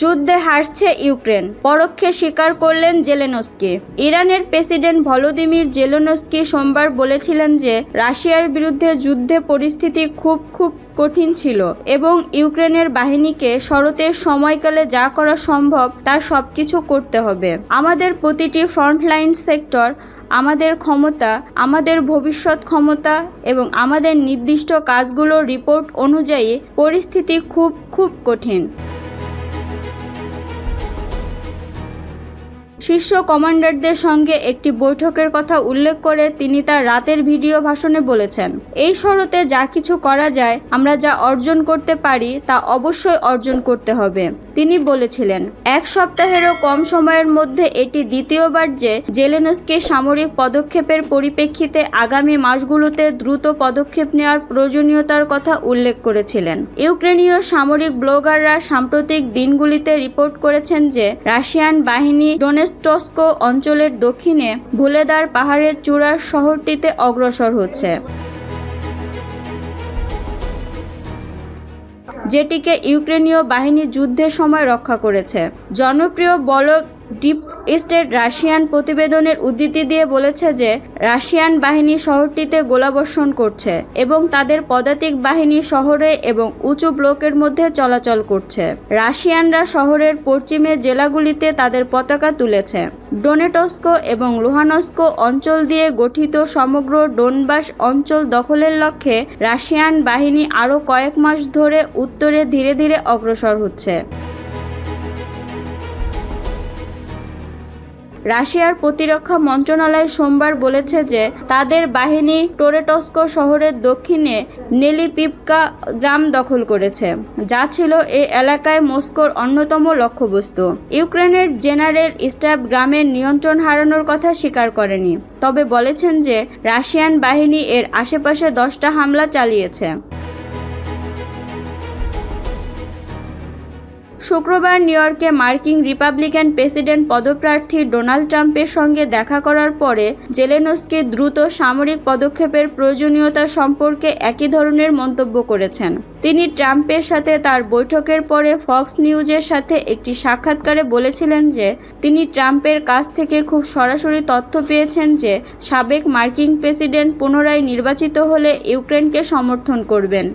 যুদ্ধে হারছে ইউক্রেন। পরোক্ষে স্বীকার করলেন জেলেনস্কি। ইরানের প্রেসিডেন্ট ভলোদিমির জেলেনস্কি সোমবার বলেছিলেন যে, রাশিয়ার বিরুদ্ধে যুদ্ধে পরিস্থিতি খুব খুব কঠিন ছিল এবং ইউক্রেনের বাহিনীকে শরতের সময়কালে যা করা সম্ভব তা সবকিছু করতে হবে। আমাদের প্রতিটি ফ্রন্টলাইন সেক্টর, আমাদের ক্ষমতা, আমাদের ভবিষ্যৎ ক্ষমতা এবং আমাদের নির্দিষ্ট কাজগুলোর রিপোর্ট অনুযায়ী পরিস্থিতি খুব খুব কঠিন। শীর্ষ কমান্ডারদের সঙ্গে একটি বৈঠকের কথা উল্লেখ করে তিনি তার রাতের ভিডিও ভাষণে বলেছেন। এই শরতে যা কিছু করা যায়, আমরা যা অর্জন করতে পারি, তা অবশ্যই অর্জন করতে হবে। তিনি বলেছিলেন, এক সপ্তাহেরও কম সময়ের মধ্যে এটি দ্বিতীয়বার যে জেলেনস্কি সামরিক পদক্ষেপের পরিপ্রেক্ষিতে আগামী মাসগুলোতে দ্রুত পদক্ষেপ নেওয়ার প্রয়োজনীয়তার কথা উল্লেখ করেছিলেন। ইউক্রেনীয় সামরিক ব্লগাররা সাম্প্রতিক দিনগুলিতে রিপোর্ট করেছেন যে, রাশিয়ান বাহিনী ডোনেস্টস্কো অঞ্চলের দক্ষিণে ভুলেদার পাহাড়ের চূড়ার শহরটিতে অগ্রসর হচ্ছে। যেটিকে ইউক্রেনীয় বাহিনী যুদ্ধের সময় রক্ষা করেছে। জনপ্রিয় বলক ডিপ স্টেট রাশিয়ান প্রতিবেদনের উদ্ধৃতি দিয়ে বলেছে যে, রাশিয়ান বাহিনী শহরটিতে গোলাবর্ষণ করছে এবং তাদের পদাতিক বাহিনী শহরে এবং উঁচু ব্লকের মধ্যে চলাচল করছে। রাশিয়ানরা শহরের পশ্চিমে জেলাগুলিতে তাদের পতাকা তুলেছে। ডোনেটস্কো এবং লুহানস্কো অঞ্চল দিয়ে গঠিত সমগ্র ডোনবাস অঞ্চল দখলের লক্ষ্যে রাশিয়ান বাহিনী আরও কয়েক মাস ধরে উত্তরে ধীরে ধীরে অগ্রসর হচ্ছে। রাশিয়ার প্রতিরক্ষা মন্ত্রণালয় সোমবার বলেছে যে তাদের বাহিনী টোরেটস্কো শহরের দক্ষিণে নেলিপিপকা গ্রাম দখল করেছে, যা ছিল এই এলাকায় মস্কোর অন্যতম লক্ষ্যবস্তু। ইউক্রেনের জেনারেল স্টাফ গ্রামের নিয়ন্ত্রণ হারানোর কথা স্বীকার করেনি, তবে বলেছেন যে রাশিয়ান বাহিনী এর আশেপাশে দশটা হামলা চালিয়েছে। শুক্রবার নিউ ইয়র্কে মার্কিন রিপাবলিকান প্রেসিডেন্ট পদপ্রার্থী ডোনাল্ড ট্রাম্পের সঙ্গে দেখা করার পরে জেলেনস্কি দ্রুত সামরিক পদক্ষেপের প্রয়োজনীয়তা সম্পর্কে একই ধরনের মন্তব্য করেছেন। তিনি ট্রাম্পের সাথে তার বৈঠকের পরে ফক্স নিউজের সাথে একটি সাক্ষাৎকারে বলেছিলেন যে, তিনি ট্রাম্পের কাছ থেকে খুব সরাসরি তথ্য পেয়েছেন যে, সাবেক মার্কিন প্রেসিডেন্ট পুনরায় নির্বাচিত হলে ইউক্রেনকে সমর্থন করবেন।